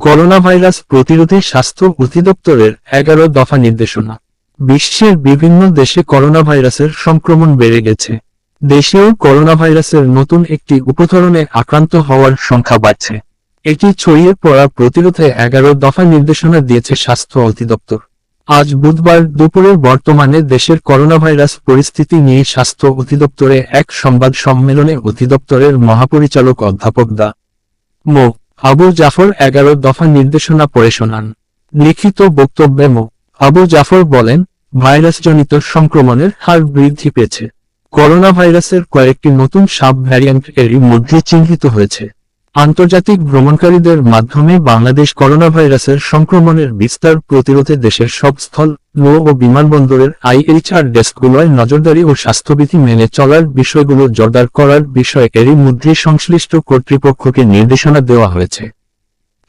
Corona virus প্রতিরোধে স্বাস্থ্য অধিদপ্তরের এগারো দফা নির্দেশনা। বিশ্বের বিভিন্ন দেশে করোনা ভাইরাসের সংক্রমণ বেড়ে গেছে। দেশেও করোনা ভাইরাসের নতুন একটি উপধরনে আক্রান্ত হওয়ার সংখ্যা বাড়ছে। এটি ছড়িয়ে পড়া প্রতিরোধে এগারো দফা নির্দেশনা দিয়েছে স্বাস্থ্য অধিদপ্তর। আজ বুধবার দুপুরে বর্তমানে দেশের করোনা ভাইরাস পরিস্থিতি নিয়ে স্বাস্থ্য অধিদপ্তরে এক সংবাদ সম্মেলনে অধিদপ্তরের মহাপরিচালক অধ্যাপক দা মো. আবু জাফর এগারো দফা নির্দেশনা পড়ে শোনান। লিখিত বক্তব্যে মো, আবু জাফর বলেন, ভাইরাসজনিত সংক্রমণের হার বৃদ্ধি পেয়েছে। করোনা ভাইরাসের কয়েকটি নতুন সাব ভ্যারিয়েন্ট এরই মধ্যে চিহ্নিত হয়েছে। আন্তর্জাতিক ভ্রমণকারীদের মাধ্যমে বাংলাদেশ করোনা ভাইরাসের সংক্রমণের বিস্তার প্রতিরোধে দেশের সব স্থল, নৌ ও বিমানবন্দরের আইএইচআর ডেস্কগুলোয় নজরদারি ও স্বাস্থ্যবিধি মেনে চলার বিষয়গুলো জোরদার করার বিষয়ে এরই মধ্যে সংশ্লিষ্ট কর্তৃপক্ষকে নির্দেশনা দেওয়া হয়েছে।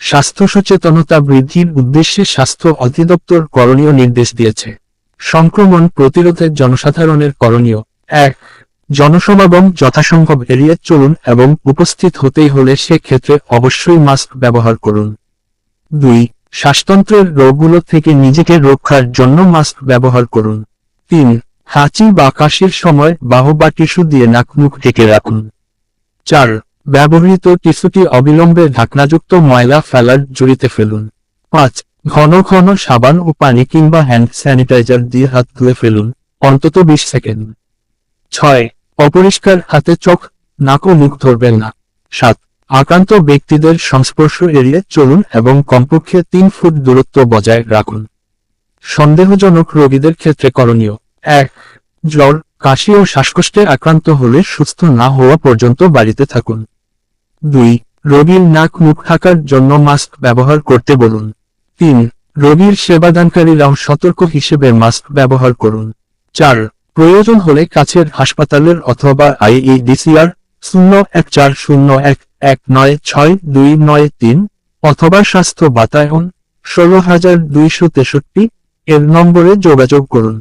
স্বাস্থ্য সচেতনতা বৃদ্ধির উদ্দেশ্যে স্বাস্থ্য অধিদপ্তর করণীয় নির্দেশ দিয়েছে। সংক্রমণ প্রতিরোধে জনসাধারণের করণীয় এক জনসমাগম যথাসম্ভব এড়িয়ে চলুন এবং উপস্থিত হতেই হলে সেক্ষেত্রে অবশ্যই মাস্ক ব্যবহার করুন। দুই, শ্বাসতন্ত্রের রোগগুলো থেকে নিজেকে রক্ষার জন্য মাস্ক ব্যবহার করুন। তিন, হাঁচি বা কাশির সময় বাহু বা টিস্যু দিয়ে নাক মুখ ঢেকে রাখুন। চার, ব্যবহৃত টিস্যুটি অবিলম্বে ঢাকনাযুক্ত ময়লা ফেলার জড়িতে ফেলুন। পাঁচ, ঘন ঘন সাবান ও পানি কিংবা হ্যান্ড স্যানিটাইজার দিয়ে হাত ধুয়ে ফেলুন, অন্তত বিশ সেকেন্ড। ছয় অপরিষ্কার হাতে চোখ নাক ও মুখ ধরবেন না। সাত, আক্রান্ত ব্যক্তিদের সংস্পর্শ এড়িয়ে চলুন এবং কমপক্ষে তিন ফুট দূরত্ব বজায় রাখুন। সন্দেহজনক রোগীদের ক্ষেত্রে করণীয়। এক, জ্বর, কাশি ও শ্বাসকষ্টে আক্রান্ত হলে সুস্থ না হওয়া পর্যন্ত বাড়িতে থাকুন। দুই, রোগীর নাক মুখ ঢাকার জন্য মাস্ক ব্যবহার করতে বলুন। তিন, রোগীর সেবাদানকারীরাও সতর্ক হিসেবে মাস্ক ব্যবহার করুন। চার প্রয়োজন হলে কাছের হাসপাতালের অথবা আইইডিসিআর শূন্য এক চার শূন্য এক এক নয় ছয় দুই নয় তিন অথবা স্বাস্থ্য বাতায়ন ষোলো হাজার দুইশো তেষট্টি এর নম্বরে যোগাযোগ করুন।